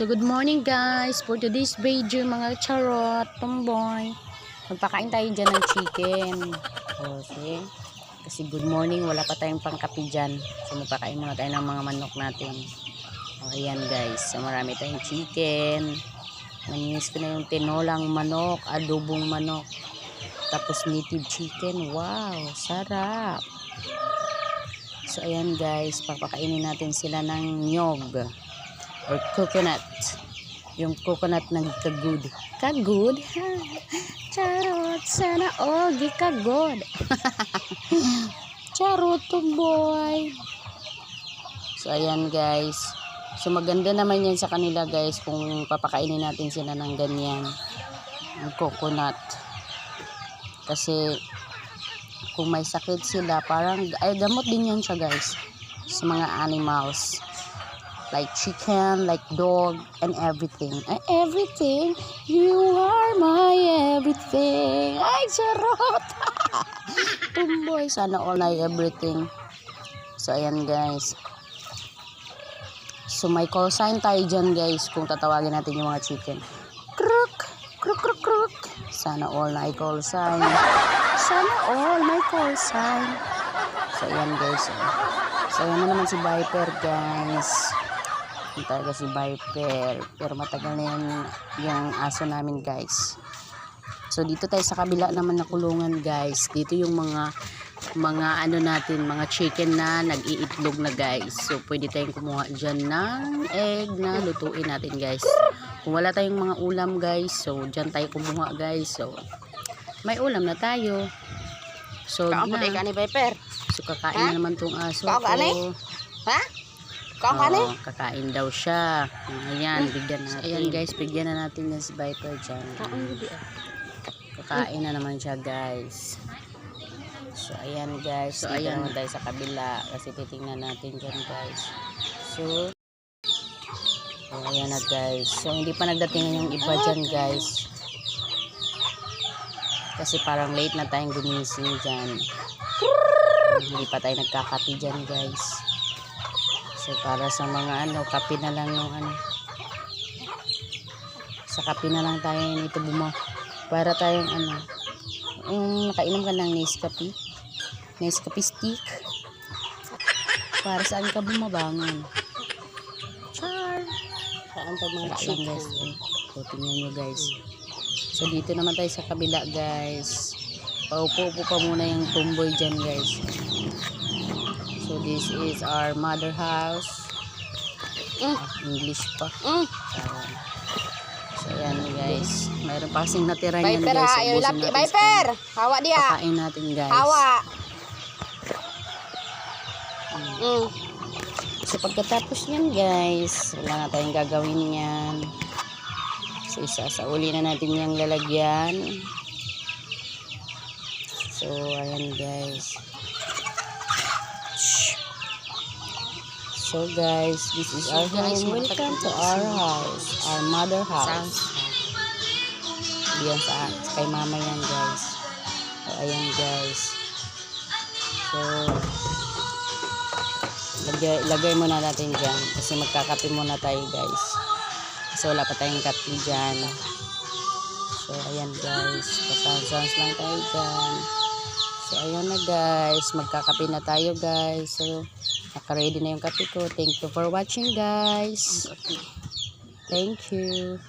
So good morning guys for today's video mga charot, tomboy. Magpakain tayo dyan ng chicken. Okay. Kasi good morning, wala pa tayong pangkapi dyan. So magpakain muna tayo ng mga manok natin. O ayan guys, so marami tayong chicken. Naninis ko na yung tinolang manok, adobong manok. Tapos native chicken. Wow, sarap. So ayan guys, papakainin natin sila ng nyog or coconut. Yung coconut na kagud. Kagud? Ha? Charot, sana di kagod. Charot boy. So ayan guys. So maganda naman yan sa kanila guys kung papakainin natin sila ng ganyan. Ng coconut. Kasi kung may sakit sila, parang, ay gamot din yan siya guys. Sa mga animals like chicken, like dog, and everything. Ay, everything. You are my everything. Ay, charot. Tumboy. Sana all na everything. So, ayan guys. So, may call sign tayo dyan guys kung tatawagin natin yung mga chicken. Kruk, kruk, kruk, kruk. Sana all na call sign. Sana all may call sign. So, ayan guys. So, ayan na naman si Viper guys. Yung talaga si Viper. Pero matagal na yan yung aso namin guys. So dito tayo sa kabila naman na kulungan guys. Dito yung mga mga ano natin, mga chicken na nag-iitlog na guys. So pwede tayong kumuha dyan ng egg na lutuin natin guys. Kung wala tayong mga ulam guys, so dyan tayo kumuha guys. So may ulam na tayo. So na. ka ni Viper. So kakain na naman tong aso ko. Ha? Kaon ka ni? Oo, kakain daw siya. Ayan, bigyan natin. Ayan guys, bigyan na natin yan si Viper dyan. Kakain na naman siya guys. So ayan guys, so ayan naman tayo sa kabila kasi titingnan natin dyan guys. So, so ayan na guys. So hindi pa nagdating yung iba dyan guys. Kasi parang late na tayong gumising dyan. Hindi pa tayo nagkakapi dyan guys. So para sa mga ano, kape na lang yung ano. Sa kape na lang tayo nito buma. Para tayong ano, yung nakainom ka ng Nescafe. Nescafe stick. Para saan ka bumabangon? Char! Saan pa mga chicken guys? So, tingnan nyo guys. So dito naman tayo sa kabila guys. Paupo-upo pa muna yung tumboy dyan guys. This is our mother house. Mm. Ah, English pa. Mm. Ayan. So ayan guys. Mayroon pa kasing natira niyan Viper guys. ha, yung Viper! sa- Hawa dia. Pakain natin guys. Hawa. Mm. Mm. So pagkatapos niyan guys, wala na tayong gagawin yan. So isasauli na natin yung lalagyan. So ayan guys. So guys, this is our guys, home. Welcome to our house, our mother house. Diyan sa kay mama yan guys. So ayan guys. So lagay, lagay muna natin dyan kasi magkakape muna tayo guys kasi wala pa tayong kape dyan so ayan guys pasans lang tayo dyan so ayan na guys magkakape na tayo guys so nakaready na yung kape ko. Thank you for watching guys. Thank you